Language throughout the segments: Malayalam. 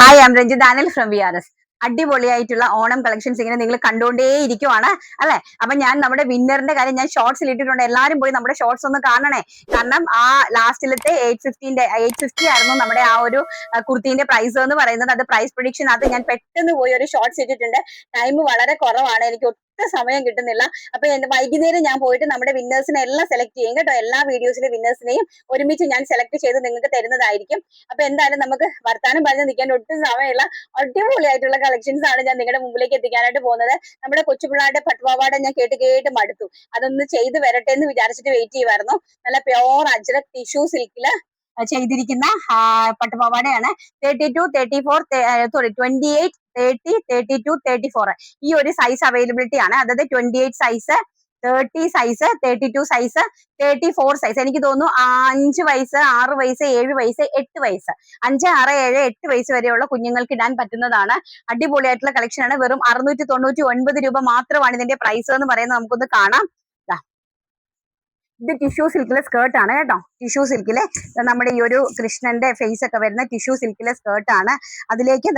Hi am Ranjith Danal from V R S അടിപൊളിയായിട്ടുള്ള ഓണം കളക്ഷൻസ് ഇങ്ങനെ നിങ്ങൾ കണ്ടുകൊണ്ടേ ഇരിക്കുവാണ് അല്ലെ? അപ്പൊ ഞാൻ നമ്മുടെ വിന്നറിന്റെ കാര്യം ഞാൻ ഷോർട്സിൽ ഇട്ടിട്ടുണ്ട്. എല്ലാവരും പോയി നമ്മുടെ ഷോർട്സ് ഒന്ന് കാണണേ. കാരണം ആ ലാസ്റ്റിലത്തെ എയ്റ്റ് ഫിഫ്റ്റീന്റെ എയ്റ്റ് ഫിഫ്റ്റി ആയിരുന്നു നമ്മുടെ ആ ഒരു കുർത്തിന്റെ പ്രൈസ് എന്ന് പറയുന്നത്. അത് പ്രൈസ് പ്രൊഡിക്ഷൻ അത് ഞാൻ പെട്ടെന്ന് പോയി ഒരു ഷോർട്സ് ഇട്ടിട്ടുണ്ട്. ടൈം വളരെ കുറവാണ്. എനിക്ക് ഒട്ടും സമയം കിട്ടുന്നില്ല. അപ്പൊ വൈകുന്നേരം ഞാൻ പോയിട്ട് നമ്മുടെ വിന്നേഴ്സിനെ എല്ലാം സെലക്ട് ചെയ്യും കേട്ടോ. എല്ലാ വീഡിയോസിലെ വിന്നേഴ്സിനെയും ഒരുമിച്ച് ഞാൻ സെലക്ട് ചെയ്ത് നിങ്ങൾക്ക് തരുന്നതായിരിക്കും. അപ്പൊ എന്തായാലും നമുക്ക് വർത്താനം പറഞ്ഞു നിൽക്കാൻ ഒട്ടും സമയമില്ല. അടിപൊളിയായിട്ടുള്ള കളക്ഷൻസ് ആണ് ഞാൻ നിങ്ങളുടെ മുമ്പിലേക്ക് എത്തിക്കാനായിട്ട് പോകുന്നത്. നമ്മുടെ കൊച്ചുപിള്ളാരുടെ പട്ടുപാവാട ഞാൻ കേട്ട് കേട്ട് മടുത്തു. അതൊന്ന് ചെയ്ത് വരട്ടെ എന്ന് വിചാരിച്ചിട്ട് വെയിറ്റ് ചെയ്യുമായിരുന്നു നല്ല പ്യോർ അജ്രക് ടിഷ്യൂ സിൽക്കിൽ ചെയ്തിരിക്കുന്ന പട്ടുപാവാടയാണ്. Thirty two thirty four sorry twenty eight thirty thirty two thirty four ഈ ഒരു സൈസ് അവൈലബിലിറ്റി ആണ്. അതായത് twenty eight size thirty size thirty two size thirty four size എനിക്ക് തോന്നുന്നു അഞ്ച് വയസ്സ് ആറ് വയസ്സ് ഏഴ് വയസ്സ് എട്ട് വയസ്സ്. അഞ്ച് ആറ് ഏഴ് എട്ട് വയസ്സ് വരെയുള്ള കുഞ്ഞുങ്ങൾക്ക് ഇടാൻ പറ്റുന്നതാണ്. അടിപൊളിയായിട്ടുള്ള കളക്ഷൻ ആണ്. വെറും അറുന്നൂറ്റി തൊണ്ണൂറ്റി ഒൻപത് രൂപ മാത്രമാണ് ഇതിന്റെ പ്രൈസ് എന്ന് പറയുന്നത്. നമുക്കൊന്ന് കാണാം. ഇത് ടിഷ്യൂ സിൽക്കിലെ സ്കേർട്ട് ആണ് കേട്ടോ. ടിഷ്യൂ സിൽക്കിലെ നമ്മുടെ ഈ ഒരു കൃഷ്ണന്റെ ഫേസ് ഒക്കെ വരുന്ന ടിഷ്യൂ സിൽക്കിലെ സ്കേർട്ട് ആണ്. അതിലേക്ക്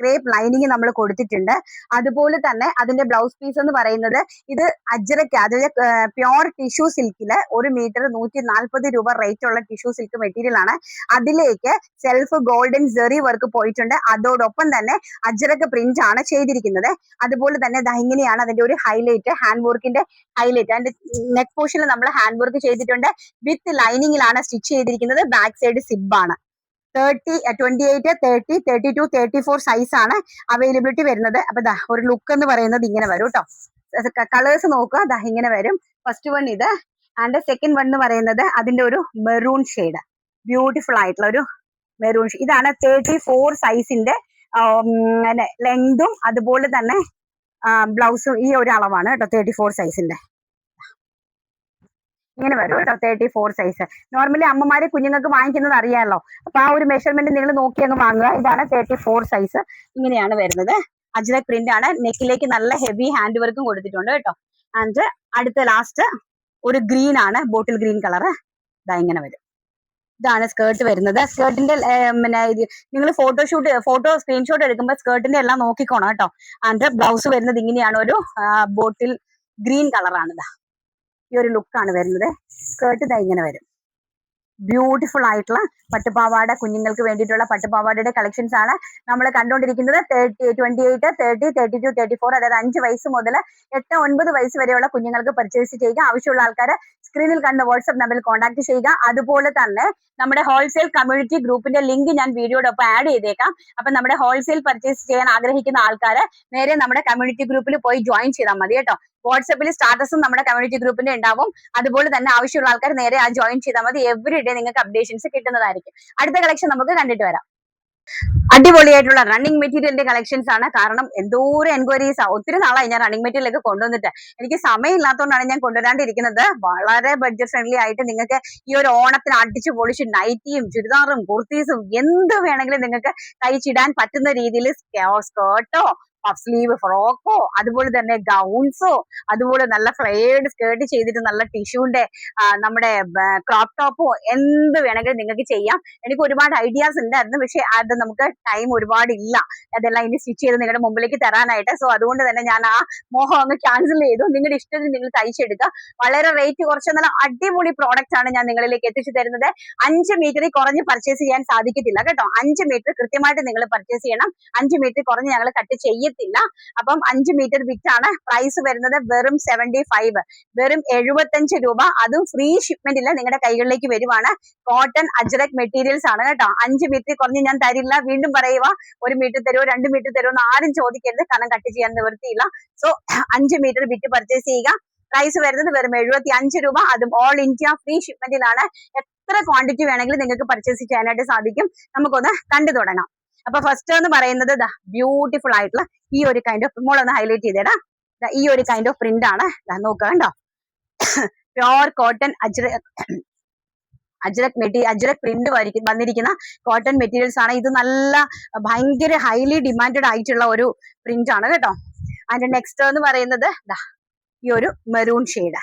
ക്രേപ്പ് ലൈനിങ് നമ്മൾ കൊടുത്തിട്ടുണ്ട്. അതുപോലെ തന്നെ അതിന്റെ ബ്ലൗസ് പീസ് എന്ന് പറയുന്നത് ഇത് അജ്രക്ക് അതായത് പ്യോർ ടിഷ്യൂ സിൽക്കിൽ ഒരു മീറ്റർ നൂറ്റി നാൽപ്പത് രൂപ റേറ്റ് ഉള്ള ടിഷ്യൂ സിൽക്ക് മെറ്റീരിയൽ ആണ്. അതിലേക്ക് സെൽഫ് ഗോൾഡൻ ജെറി വർക്ക് പോയിട്ടുണ്ട്. അതോടൊപ്പം തന്നെ അജ്രക്ക് പ്രിന്റ് ആണ് ചെയ്തിരിക്കുന്നത്. അതുപോലെ തന്നെ ദാ ഇങ്ങനെയാണ് അതിന്റെ ഒരു ഹൈലൈറ്റ് ഹാൻഡ് വർക്കിന്റെ ഹൈലൈറ്റ് അതിന്റെ നെക്ക് പോർഷനിൽ നമ്മൾ ഹാൻഡ് വർക്ക് ചെയ്തിട്ടുണ്ട്. വിത്ത് ലൈനിങ്ങിലാണ് സ്റ്റിച്ച് ചെയ്തിരിക്കുന്നത്. ബാക്ക് സൈഡ് സിബ് ആണ്. Thirty twenty eight thirty thirty two thirty four size ആണ് അവൈലബിലിറ്റി വരുന്നത്. അപ്പൊ ദാ ഒരു ലുക്ക് എന്ന് പറയുന്നത് ഇങ്ങനെ വരും കേട്ടോ കളേഴ്സ് നോക്കുക. ദാ ഇങ്ങനെ വരും. ഫസ്റ്റ് വൺ ഇത്. ആൻഡ് സെക്കൻഡ് വൺ എന്ന് പറയുന്നത് അതിന്റെ ഒരു മെറൂൺ ഷെയ്ഡ് ബ്യൂട്ടിഫുൾ ആയിട്ടുള്ള ഒരു മെറൂൺ ഇതാണ് തേർട്ടി ഫോർ സൈസിന്റെ ലെങ്തും അതുപോലെ തന്നെ ബ്ലൗസും ഈ ഒരു അളവാണ് കേട്ടോ തേർട്ടി ഫോർ സൈസിന്റെ ഇങ്ങനെ വരും. കേട്ടോ തേർട്ടി ഫോർ സൈസ് നോർമലി അമ്മമാര് കുഞ്ഞുങ്ങൾക്ക് വാങ്ങിക്കുന്നത് അറിയാമല്ലോ അപ്പൊ ആ ഒരു മെഷർമെന്റ് നിങ്ങൾ നോക്കി അങ്ങ് വാങ്ങുക. ഇതാണ് തേർട്ടി ഫോർ സൈസ് ഇങ്ങനെയാണ് വരുന്നത്. അജിത പ്രിന്റ് ആണ്. നെക്കിലേക്ക് നല്ല ഹെവി ഹാൻഡ് വർക്കും കൊടുത്തിട്ടുണ്ട് കേട്ടോ. ആൻഡ് അടുത്ത ലാസ്റ്റ് ഒരു ഗ്രീൻ ആണ്. ബോട്ടിൽ ഗ്രീൻ കളർ ഇതാ ഇങ്ങനെ വരും. ഇതാണ് സ്കേർട്ട് വരുന്നത്. സ്കേർട്ടിന്റെ പിന്നെ നിങ്ങൾ ഫോട്ടോഷൂട്ട് ഫോട്ടോ സ്ക്രീൻഷോട്ട് എടുക്കുമ്പോൾ സ്കേർട്ടിന്റെ എല്ലാം നോക്കിക്കോണം കേട്ടോ. ആൻഡ് ബ്ലൗസ് വരുന്നത് ഇങ്ങനെയാണ്. ഒരു ബോട്ടിൽ ഗ്രീൻ കളറാണ് ഇതാ ഈ ഒരു ലുക്കാണ് വരുന്നത്. സ്കേർട്ട് ഇതാ ഇങ്ങനെ വരും. ബ്യൂട്ടിഫുൾ ആയിട്ടുള്ള പട്ടുപാവാട കുഞ്ഞുങ്ങൾക്ക് വേണ്ടിയിട്ടുള്ള പട്ടുപാവാടയുടെ കളക്ഷൻസ് ആണ് നമ്മൾ കണ്ടുകൊണ്ടിരിക്കുന്നത്. Thirty twenty eight thirty thirty two thirty four അതായത് അഞ്ച് വയസ്സ് മുതൽ എട്ട് ഒൻപത് വയസ്സ് വരെയുള്ള കുഞ്ഞുങ്ങൾക്ക് പർച്ചേസ് ചെയ്യുക. ആവശ്യമുള്ള ആൾക്കാർ സ്ക്രീനിൽ കണ്ട വാട്സ്ആപ്പ് നമ്പറിൽ കോൺടാക്ട് ചെയ്യുക. അതുപോലെ തന്നെ നമ്മുടെ ഹോൾസെയിൽ കമ്മ്യൂണിറ്റി ഗ്രൂപ്പിന്റെ ലിങ്ക് ഞാൻ വീഡിയോടൊപ്പം ആഡ് ചെയ്തേക്കാം. അപ്പൊ നമ്മുടെ ഹോൾസെയിൽ പർച്ചേസ് ചെയ്യാൻ ആഗ്രഹിക്കുന്ന ആൾക്കാർ നേരെ നമ്മുടെ കമ്മ്യൂണിറ്റി ഗ്രൂപ്പിൽ പോയി ജോയിൻ ചെയ്താൽ മതി കേട്ടോ. വാട്സപ്പിൽ സ്റ്റാറ്റസും നമ്മുടെ കമ്മ്യൂണിറ്റി ഗ്രൂപ്പിന്റെ ഉണ്ടാവും അതുപോലെ തന്നെ ആവശ്യമുള്ള ആൾക്കാർ നേരെ ആ ജോയിൻ ചെയ്താൽ മതി എവറി ഡേ നിങ്ങൾക്ക് അപ്ഡേഷൻസ് കിട്ടുന്നതായിരിക്കും അടുത്ത കളക്ഷൻ നമുക്ക് കണ്ടിട്ട് വരാം അടിപൊളിയായിട്ടുള്ള റണ്ണിങ് മെറ്റീരിയലിന്റെ കളക്ഷൻസ് ആണ് കാരണം എന്തോരം എൻക്വയറീസ് ആ ഒത്തിരി നാളായി ഞാൻ റണ്ണിങ് മെറ്റീരിയലൊക്കെ കൊണ്ടുവന്നിട്ട് എനിക്ക് സമയമില്ലാത്തതുകൊണ്ടാണ് ഞാൻ കൊണ്ടുവരാണ്ടിരിക്കുന്നത് വളരെ ബഡ്ജറ്റ് ഫ്രണ്ട്ലി ആയിട്ട് നിങ്ങൾക്ക് ഈ ഒരു ഓണത്തിന് അടിച്ചു പൊളിച്ച് നൈറ്റിയും ചുരിദാറും കുർത്തീസും എന്ത് വേണമെങ്കിലും നിങ്ങൾക്ക് തയ്ച്ചിടാൻ പറ്റുന്ന രീതിയിൽ സ്കേർട്ടോ പഫ് സ്ലീവ് ഫ്രോക്കോ അതുപോലെ തന്നെ ഗൗൺസോ അതുപോലെ നല്ല ഫ്ലെയർഡ് സ്കേർട്ട് ചെയ്തിട്ട് നല്ല ടിഷ്യൂന്റെ നമ്മുടെ ക്രോപ്പ് ടോപ്പോ എന്ത് വേണമെങ്കിലും നിങ്ങൾക്ക് ചെയ്യാം. എനിക്ക് ഒരുപാട് ഐഡിയാസ് ഉണ്ടായിരുന്നു പക്ഷെ അത് നമുക്ക് ടൈം ഒരുപാട് ഇല്ല. അതെല്ലാം ഇനി സ്റ്റിച്ച് ചെയ്ത് നിങ്ങളുടെ മുമ്പിലേക്ക് തരാനായിട്ട്. സോ അതുകൊണ്ട് തന്നെ ഞാൻ ആ മോഹം അങ്ങ് ക്യാൻസൽ ചെയ്തു. നിങ്ങളുടെ ഇഷ്ടത്തിന് നിങ്ങൾ തയ്ച്ചെടുക്കുക. വളരെ റേറ്റ് കുറച്ച് നല്ല അടിപൊളി പ്രോഡക്റ്റ് ആണ് ഞാൻ നിങ്ങളിലേക്ക് എത്തിച്ചു തരുന്നത്. അഞ്ച് മീറ്ററിൽ കുറഞ്ഞ് പർച്ചേസ് ചെയ്യാൻ സാധിക്കത്തില്ല കേട്ടോ. അഞ്ച് മീറ്റർ കൃത്യമായിട്ട് നിങ്ങൾ പർച്ചേസ് ചെയ്യണം. അഞ്ച് മീറ്റർ കുറഞ്ഞ് ഞങ്ങൾ കട്ട് ചെയ്യത്തില്ല അപ്പം അഞ്ച് മീറ്റർ വിറ്റാണ് പ്രൈസ് വരുന്നത് വെറും സെവന്റി ഫൈവ് വെറും എഴുപത്തഞ്ച് രൂപ. അതും ഫ്രീ ഷിപ്മെന്റിൽ നിങ്ങളുടെ കൈകളിലേക്ക് വരുവാണ്. കോട്ടൺ അജ്രക് മെറ്റീരിയൽസ് ആണ് കേട്ടോ. അഞ്ച് മീറ്റർ കുറഞ്ഞ് ഞാൻ തരില്ല. വീണ്ടും പറയുക ഒരു മീറ്റർ തരുമോ രണ്ട് മീറ്റർ തരുമോ എന്ന് ആരും ചോദിക്കരുത്. കാരണം കട്ട് ചെയ്യാൻ നിവൃത്തിയില്ല. സോ അഞ്ച് മീറ്റർ വിറ്റ് പർച്ചേസ് ചെയ്യുക. പ്രൈസ് വരുന്നത് വെറും എഴുപത്തി അഞ്ച് രൂപ. അതും ഓൾ ഇന്ത്യ ഫ്രീ ഷിപ്മെന്റിലാണ് എത്ര ക്വാണ്ടിറ്റി വേണമെങ്കിലും നിങ്ങൾക്ക് പർച്ചേസ് ചെയ്യാനായിട്ട് സാധിക്കും. നമുക്കൊന്ന് കണ്ടു തുടങ്ങാം. അപ്പൊ ഫസ്റ്റ് എന്ന് പറയുന്നത് ബ്യൂട്ടിഫുൾ ആയിട്ടുള്ള ഈ ഒരു കൈൻഡ് ഓഫ് മോളൊന്ന് ഹൈലൈറ്റ് ചെയ്തേടാ. ഈ ഒരു കൈൻഡ് ഓഫ് പ്രിന്റ് ആണ്. നോക്കുക കണ്ടോ? പ്യോർ കോട്ടൺ അജ്ര അജ്രക് മെറ്റീ അജ്രക് പ്രിന്റ് വന്നിരിക്കുന്ന കോട്ടൺ മെറ്റീരിയൽസ് ആണ്. ഇത് നല്ല ഭയങ്കര ഹൈലി ഡിമാൻഡഡ് ആയിട്ടുള്ള ഒരു പ്രിന്റ് ആണ് കേട്ടോ. അതിന്റെ നെക്സ്റ്റ് എന്ന് പറയുന്നത് ഈ ഒരു മെറൂൺ ഷെയ്ഡ്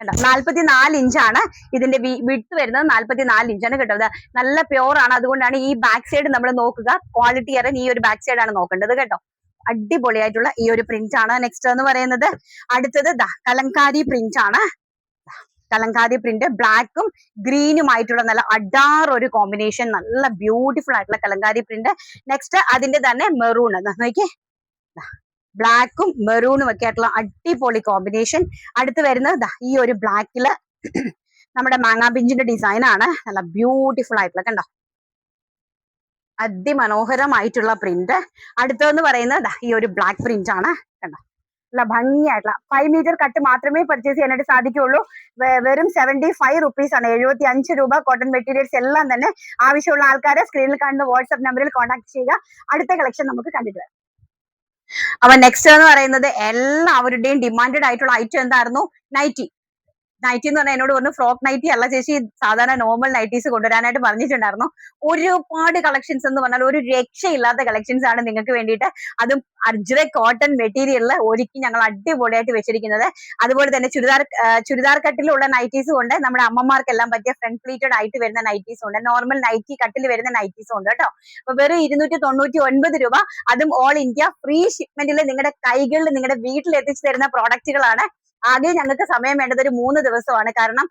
കണ്ടോ? നാല്പത്തി നാല് ഇഞ്ചാണ് ഇതിന്റെ വിട്ട് വരുന്നത്. നാല്പത്തി നാല് ഇഞ്ചാണ് കേട്ടോ. നല്ല പ്യോർ ആണ്. അതുകൊണ്ടാണ് ഈ ബാക്ക് സൈഡ് നമ്മൾ നോക്കുക. ക്വാളിറ്റി അറിയാൻ ഈ ഒരു ബാക്ക് സൈഡ് ആണ് നോക്കേണ്ടത് കേട്ടോ. അടിപൊളിയായിട്ടുള്ള ഈ ഒരു പ്രിന്റ് ആണ് നെക്സ്റ്റ് എന്ന് പറയുന്നത്. അടുത്തത് കലങ്കാരി പ്രിന്റ് ആണ്. കലങ്കാരി പ്രിന്റ് ബ്ലാക്കും ഗ്രീനും ആയിട്ടുള്ള നല്ല അഡാർ ഒരു കോമ്പിനേഷൻ നല്ല ബ്യൂട്ടിഫുൾ ആയിട്ടുള്ള കലങ്കാരി പ്രിന്റ് നെക്സ്റ്റ് അതിന്റെ തന്നെ മെറൂൺ നോക്കിയേ. ബ്ലാക്കും മെറൂണും ഒക്കെ ആയിട്ടുള്ള അടിപൊളി കോമ്പിനേഷൻ അടുത്ത് വരുന്നത് ഈ ഒരു ബ്ലാക്കിൽ നമ്മുടെ മാങ്ങാ പിഞ്ചിന്റെ ഡിസൈൻ ആണ്. നല്ല ബ്യൂട്ടിഫുൾ ആയിട്ടുള്ള കണ്ടോ? അതിമനോഹരമായിട്ടുള്ള പ്രിന്റ് അടുത്തതെന്ന് പറയുന്നത് ഈ ഒരു ബ്ലാക്ക് പ്രിന്റ് ആണ്. കണ്ടോ? നല്ല ഭംഗിയായിട്ടുള്ള ഫൈവ് മീറ്റർ കട്ട് മാത്രമേ പർച്ചേസ് ചെയ്യാനായിട്ട് സാധിക്കുകയുള്ളൂ. വെറും സെവന്റി ഫൈവ് റുപ്പീസ് ആണ്. എഴുപത്തി അഞ്ച് രൂപ കോട്ടൺ മെറ്റീരിയൽസ് എല്ലാം തന്നെ ആവശ്യമുള്ള ആൾക്കാരെ സ്ക്രീനിൽ കാണുന്ന വാട്സ്ആപ്പ് നമ്പറിൽ കോൺടാക്ട് ചെയ്യുക. അടുത്ത കളക്ഷൻ നമുക്ക് കണ്ടിട്ട് വരാം. അപ്പൊ നെക്സ്റ്റ് എന്ന് പറയുന്നത് എല്ലാവരുടെയും ഡിമാൻഡഡ് ആയിട്ടുള്ള ഐറ്റം എന്തായിരുന്നു? നൈറ്റി നൈറ്റി എന്ന് പറഞ്ഞാൽ എന്നോട് പറഞ്ഞു ഫ്രോക്ക് നൈറ്റി അല്ല ചേച്ചി സാധാരണ നോർമൽ നൈറ്റീസ് കൊണ്ടുവരാനായിട്ട് പറഞ്ഞിട്ടുണ്ടായിരുന്നു. ഒരുപാട് കളക്ഷൻസ് എന്ന് പറഞ്ഞാൽ ഒരു രക്ഷയില്ലാത്ത കളക്ഷൻസ് ആണ് നിങ്ങൾക്ക് വേണ്ടിയിട്ട്. അതും അർജുന കോട്ടൺ മെറ്റീരിയലിൽ ഒരുക്കി ഞങ്ങൾ അടിപൊളിയായിട്ട് വെച്ചിരിക്കുന്നത്. അതുപോലെ തന്നെ ചുരിദാർ ചുരിദാർ കട്ടിലുള്ള നൈറ്റീസ് ഉണ്ട്. നമ്മുടെ അമ്മമാർക്കെല്ലാം പറ്റിയ ഫ്രണ്ട് പ്ലീറ്റഡ് ആയിട്ട് വരുന്ന നൈറ്റീസ് ഉണ്ട്. നോർമൽ നൈറ്റി കട്ടിൽ വരുന്ന നൈറ്റീസ് ഉണ്ട് കേട്ടോ. അപ്പൊ വെറും ഇരുന്നൂറ്റി തൊണ്ണൂറ്റി ഒൻപത് രൂപ. അതും ഓൾ ഇന്ത്യ ഫ്രീ ഷിപ്മെന്റിൽ നിങ്ങളുടെ കൈകളിൽ നിങ്ങളുടെ വീട്ടിൽ എത്തിച്ചു തരുന്ന പ്രോഡക്റ്റുകളാണ് ആകെ ഞങ്ങൾക്ക് സമയം വേണ്ടത് ഒരു മൂന്ന് ദിവസമാണ്. കാരണം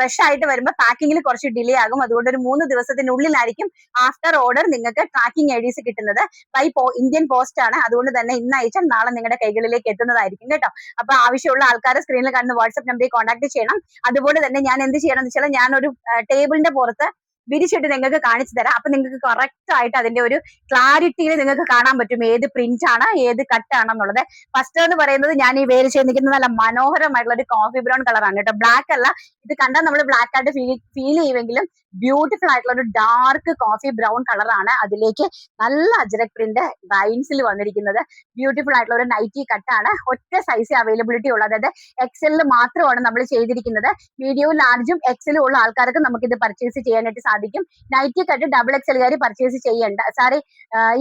റഷ് ആയിട്ട് വരുമ്പോൾ പാക്കിങ്ങിൽ കുറച്ച് ഡിലേ ആകും. അതുകൊണ്ട് ഒരു മൂന്ന് ദിവസത്തിനുള്ളിലായിരിക്കും ആഫ്റ്റർ ഓർഡർ നിങ്ങൾക്ക് ട്രാക്കിംഗ് ഐ കിട്ടുന്നത് ബൈ ഇന്ത്യൻ പോസ്റ്റ് ആണ്. അതുകൊണ്ട് തന്നെ ഇന്ന് അയച്ചാൽ നാളെ നിങ്ങളുടെ കൈകളിലേക്ക് എത്തുന്നതായിരിക്കും കേട്ടോ. അപ്പൊ ആവശ്യമുള്ള ആൾക്കാരെ സ്ക്രീനിൽ കാണുന്ന വാട്സ്ആപ്പ് നമ്പറിൽ കോൺടാക്ട് ചെയ്യണം. അതുപോലെ തന്നെ ഞാൻ എന്ത് ചെയ്യണം എന്ന് വെച്ചാൽ ഞാനൊരു ടേബിളിന്റെ പുറത്ത് വിരിച്ചിട്ട് നിങ്ങൾക്ക് കാണിച്ചു തരാം. അപ്പൊ നിങ്ങൾക്ക് കറക്റ്റ് ആയിട്ട് അതിന്റെ ഒരു ക്ലാരിറ്റിയിൽ നിങ്ങൾക്ക് കാണാൻ പറ്റും ഏത് പ്രിന്റ് ആണ് ഏത് കട്ട് ആണെന്നുള്ളത് ഫസ്റ്റ് എന്ന് പറയുന്നത് ഞാൻ ഈ വേര് ചെയ്ത് നിൽക്കുന്നത് നല്ല മനോഹരമായിട്ടുള്ള ഒരു കോഫി ബ്രൗൺ കളറാണ് കേട്ടോ. ബ്ലാക്ക് അല്ല. ഇത് കണ്ടാൽ നമ്മൾ ബ്ലാക്ക് ആയിട്ട് ഫീൽ ഫീൽ ചെയ്യുമെങ്കിലും ബ്യൂട്ടിഫുൾ ആയിട്ടുള്ള ഒരു ഡാർക്ക് കോഫി ബ്രൗൺ കളറാണ് അതിലേക്ക് നല്ല അജരക് പ്രിന്റ് ലൈൻസിൽ വന്നിരിക്കുന്നത്. ബ്യൂട്ടിഫുൾ ആയിട്ടുള്ള ഒരു നൈറ്റി കട്ടാണ് ഒറ്റ സൈസ് അവൈലബിലിറ്റി ഉള്ളത്. അതായത് എക്സലിൽ മാത്രമാണ് നമ്മൾ ചെയ്തിരിക്കുന്നത്. മീഡിയവും ലാർജും എക്സലും ഉള്ള ആൾക്കാർക്ക് നമുക്ക് ഇത് പർച്ചേസ് ചെയ്യാനായിട്ട് സാധിക്കും. നൈറ്റി കട്ട് ഡബിൾ എക്സലുകാർ പർച്ചേസ് ചെയ്യേണ്ട. സാറി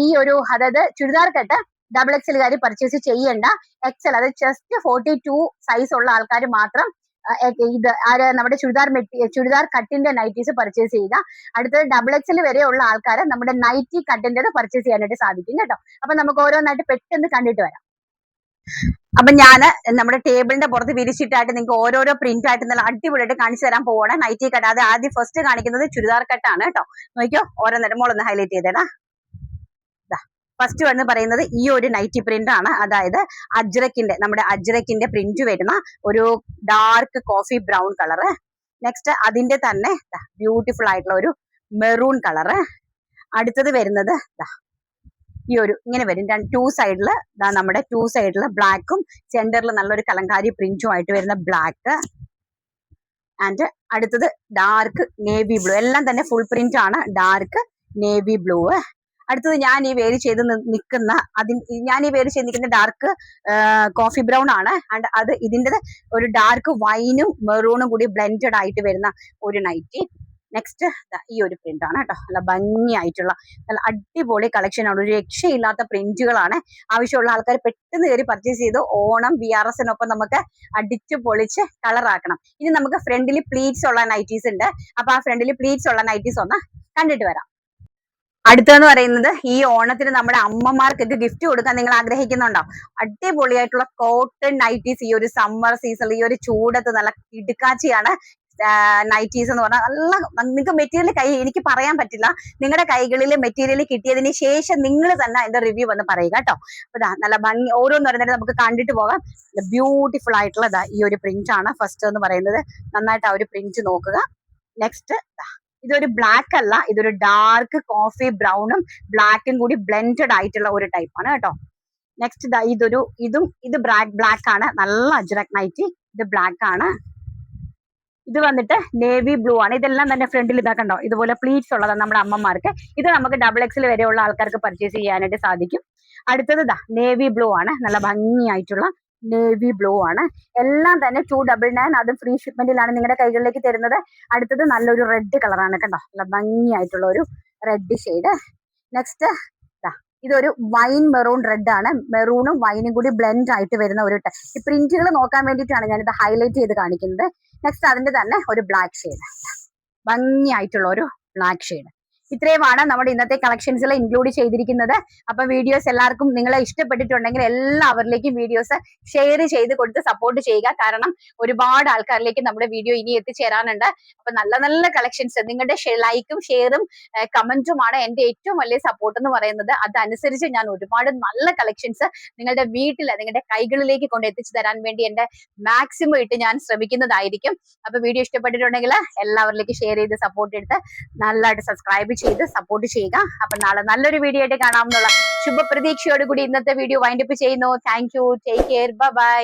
ഈ ഒരു അതായത് ചുരിദാർ കട്ട് ഡബിൾ എക്സലുകാർ പർച്ചേസ് ചെയ്യേണ്ട എക്സൽ അതായത് ജസ്റ്റ് ഫോർട്ടി ടു സൈസ് ഉള്ള ആൾക്കാർ മാത്രം ഇത് ആര് നമ്മുടെ ചുരിദാർ മെറ്റി ചുരിദാർ കട്ടിന്റെ നൈറ്റീസ് പർച്ചേസ് ചെയ്യുക. അടുത്തത് ഡബിൾ എക്സൽ വരെയുള്ള ആൾക്കാരെ നമ്മുടെ നൈറ്റി കട്ടിന്റെ പർച്ചേസ് ചെയ്യാനായിട്ട് സാധിക്കും കേട്ടോ. അപ്പൊ നമുക്ക് ഓരോന്നായിട്ട് പെട്ടെന്ന് കണ്ടിട്ട് വരാം. അപ്പൊ ഞാൻ നമ്മുടെ ടേബിളിന്റെ പുറത്ത് വിരിച്ചിട്ടായിട്ട് നിങ്ങൾക്ക് ഓരോരോ പ്രിന്റ് ആയിട്ട് നല്ല അടിപൊളിയായിട്ട് കാണിച്ചു തരാൻ പോവാണ്. നൈറ്റി കട്ട് അത് ആദ്യം ഫസ്റ്റ് കാണിക്കുന്നത് ചുരിദാർ കട്ടാണ് കേട്ടോ. നോക്കിയോ? ഓരോന്നേരം മോളൊന്ന് ഹൈലൈറ്റ് ചെയ്തേടാ. ഫസ്റ്റ് വന്ന് പറയുന്നത് ഈ ഒരു നൈറ്റി പ്രിന്റ് ആണ്. അതായത് അജ്രക്കിന്റെ നമ്മുടെ അജ്രക്കിന്റെ പ്രിന്റ് വരുന്ന ഒരു dark coffee brown colour next അതിന്റെ തന്നെ ബ്യൂട്ടിഫുൾ ആയിട്ടുള്ള ഒരു മെറൂൺ കളറ് അടുത്തത് വരുന്നത് ഈ ഒരു ഇങ്ങനെ വരും. ടു സൈഡിൽ നമ്മുടെ ടു സൈഡിൽ ബ്ലാക്കും സെന്ററിൽ നല്ലൊരു കലങ്കാരി പ്രിന്റും ആയിട്ട് വരുന്ന ബ്ലാക്ക് ആൻഡ് അടുത്തത് ഡാർക്ക് നേവി ബ്ലൂ എല്ലാം തന്നെ ഫുൾ പ്രിന്റ് ആണ്. ഡാർക്ക് നേവി ബ്ലൂ അടുത്തത് ഞാൻ ഈ വേര് ചെയ്ത് നിൽക്കുന്ന അതിൽ ഞാൻ ഈ വേര് ചെയ്ത് നിൽക്കുന്ന ഡാർക്ക് കോഫി ബ്രൗൺ ആണ്. ആൻഡ് അത് ഇതിന്റെ ഒരു ഡാർക്ക് വൈനും മെറൂണും കൂടി ബ്ലെൻഡഡ് ആയിട്ട് വരുന്ന ഒരു നൈറ്റി നെക്സ്റ്റ് ഈ ഒരു പ്രിന്റ് ആണ് കേട്ടോ. നല്ല ഭംഗിയായിട്ടുള്ള നല്ല അടിപൊളി കളക്ഷൻ ആണ്. ഒരു രക്ഷയില്ലാത്ത പ്രിന്റുകളാണ് ആവശ്യമുള്ള ആൾക്കാർ പെട്ടെന്ന് കയറി പർച്ചേസ് ചെയ്ത് ഓണം ബി ആർ എസിനൊപ്പം നമുക്ക് അടിച്ചു പൊളിച്ച് കളറാക്കണം ഇനി നമുക്ക് ഫ്രണ്ടിൽ പ്ലീറ്റ്സ് ഉള്ള നൈറ്റീസ് ഉണ്ട്. അപ്പൊ ആ ഫ്രണ്ടിൽ പ്ലീറ്റ്സ് ഉള്ള നൈറ്റീസ് ഒന്ന് കണ്ടിട്ട് വരാം. അടുത്തെന്ന് പറയുന്നത് ഈ ഓണത്തിന് നമ്മുടെ അമ്മമാർക്കൊക്കെ ഗിഫ്റ്റ് കൊടുക്കാൻ നിങ്ങൾ ആഗ്രഹിക്കുന്നുണ്ടോ? അടിപൊളിയായിട്ടുള്ള കോട്ടൺ നൈറ്റീസ് ഈ ഒരു സമ്മർ സീസണിൽ ഈ ഒരു ചൂടത്ത് നല്ല ഇടുക്കാച്ചിയാണ് നൈറ്റീസ് എന്ന് പറഞ്ഞാൽ നല്ല നിങ്ങൾക്ക് മെറ്റീരിയൽ കൈ എനിക്ക് പറയാൻ പറ്റില്ല. നിങ്ങളുടെ കൈകളിൽ മെറ്റീരിയൽ കിട്ടിയതിന് ശേഷം നിങ്ങൾ തന്നെ അതിന്റെ റിവ്യൂ വന്ന് പറയുക കേട്ടോ. അപ്പൊ നല്ല ഭംഗി ഓരോന്ന് പറയുന്നത് നമുക്ക് കണ്ടിട്ട് പോകാം. ബ്യൂട്ടിഫുൾ ആയിട്ടുള്ള ഈ ഒരു പ്രിന്റ് ആണ് ഫസ്റ്റ് എന്ന് പറയുന്നത്. നന്നായിട്ട് ആ ഒരു പ്രിന്റ് നോക്കുക. നെക്സ്റ്റ് ഇതൊരു ബ്ലാക്ക് അല്ല ഇതൊരു ഡാർക്ക് കോഫി ബ്രൗണും ബ്ലാക്കും കൂടി ബ്ലെൻഡഡ് ആയിട്ടുള്ള ഒരു ടൈപ്പാണ് കേട്ടോ. നെക്സ്റ്റ് ഇതൊരു ഇതും ഇത് ബ്ലാക്ക് ആണ്. നല്ല അജ്രക് നൈറ്റി ഇത് ബ്ലാക്ക് ആണ്. ഇത് വന്നിട്ട് നേവി ബ്ലൂ ആണ്. ഇതെല്ലാം തന്നെ ഫ്രണ്ടിൽ ഇതാ കണ്ടോ ഇതുപോലെ പ്ലീറ്റ്സ് ഉള്ളതാണ് നമ്മുടെ അമ്മമാർക്ക്. ഇത് നമുക്ക് ഡബിൾ എക്സിൽ വരെയുള്ള ആൾക്കാർക്ക് പർച്ചേസ് ചെയ്യാനായിട്ട് സാധിക്കും. അടുത്തത് ഇതാ നേവി ബ്ലൂ ആണ്. നല്ല ഭംഗിയായിട്ടുള്ള നേവി ബ്ലൂ ആണ്. എല്ലാം തന്നെ ടു ഡബിൾ നയൻ അതും ഫ്രീ ഷിപ്മെന്റിലാണ് നിങ്ങളുടെ കൈകളിലേക്ക് തരുന്നത്. അടുത്തത് നല്ലൊരു റെഡ് കളറാണ് കണ്ടോ? നല്ല ഭംഗിയായിട്ടുള്ള ഒരു റെഡ് ഷെയ്ഡ് നെക്സ്റ്റ് ഇതൊരു വൈൻ മെറൂൺ റെഡ് ആണ്. മെറൂണും വൈനും കൂടി ബ്ലെൻഡ് ആയിട്ട് വരുന്ന ഒരു ഈ പ്രിന്റുകൾ നോക്കാൻ വേണ്ടിയിട്ടാണ് ഞാനിത് ഹൈലൈറ്റ് ചെയ്ത് കാണിക്കുന്നത്. നെക്സ്റ്റ് അതിന്റെ തന്നെ ഒരു ബ്ലാക്ക് ഷെയ്ഡ് ഭംഗിയായിട്ടുള്ള ഒരു ബ്ലാക്ക് ഷെയ്ഡ് ഇത്രയുമാണ് നമ്മുടെ ഇന്നത്തെ കളക്ഷൻസിൽ ഇൻക്ലൂഡ് ചെയ്തിരിക്കുന്നത്. അപ്പൊ വീഡിയോസ് എല്ലാവർക്കും നിങ്ങളെ ഇഷ്ടപ്പെട്ടിട്ടുണ്ടെങ്കിൽ എല്ലാവരിലേക്കും വീഡിയോസ് ഷെയർ ചെയ്ത് കൊടുത്ത് സപ്പോർട്ട് ചെയ്യുക. കാരണം ഒരുപാട് ആൾക്കാരിലേക്ക് നമ്മുടെ വീഡിയോ ഇനി എത്തിച്ചേരാനുണ്ട്. അപ്പൊ നല്ല നല്ല കളക്ഷൻസ് നിങ്ങളുടെ ലൈക്കും ഷെയറും കമന്റുമാണ് എന്റെ ഏറ്റവും വലിയ സപ്പോർട്ട് എന്ന് പറയുന്നത്. അതനുസരിച്ച് ഞാൻ ഒരുപാട് നല്ല കളക്ഷൻസ് നിങ്ങളുടെ വീട്ടിൽ നിങ്ങളുടെ കൈകളിലേക്ക് കൊണ്ട് എത്തിച്ചു തരാൻ വേണ്ടി എന്റെ മാക്സിമം ഇട്ട് ഞാൻ ശ്രമിക്കുന്നതായിരിക്കും. അപ്പൊ വീഡിയോ ഇഷ്ടപ്പെട്ടിട്ടുണ്ടെങ്കിൽ എല്ലാവരിലേക്ക് ഷെയർ ചെയ്ത് സപ്പോർട്ട് എടുത്ത് നല്ലതായിട്ട് ചെയ്ത് സപ്പോർട്ട് ചെയ്യുക. അപ്പൊ നാളെ നല്ലൊരു വീഡിയോ ആയിട്ട് കാണാമെന്നുള്ള ശുഭപ്രതീക്ഷയോടുകൂടി ഇന്നത്തെ വീഡിയോ വൈൻഡപ്പ് ചെയ്യുന്നു. Thank you take care bye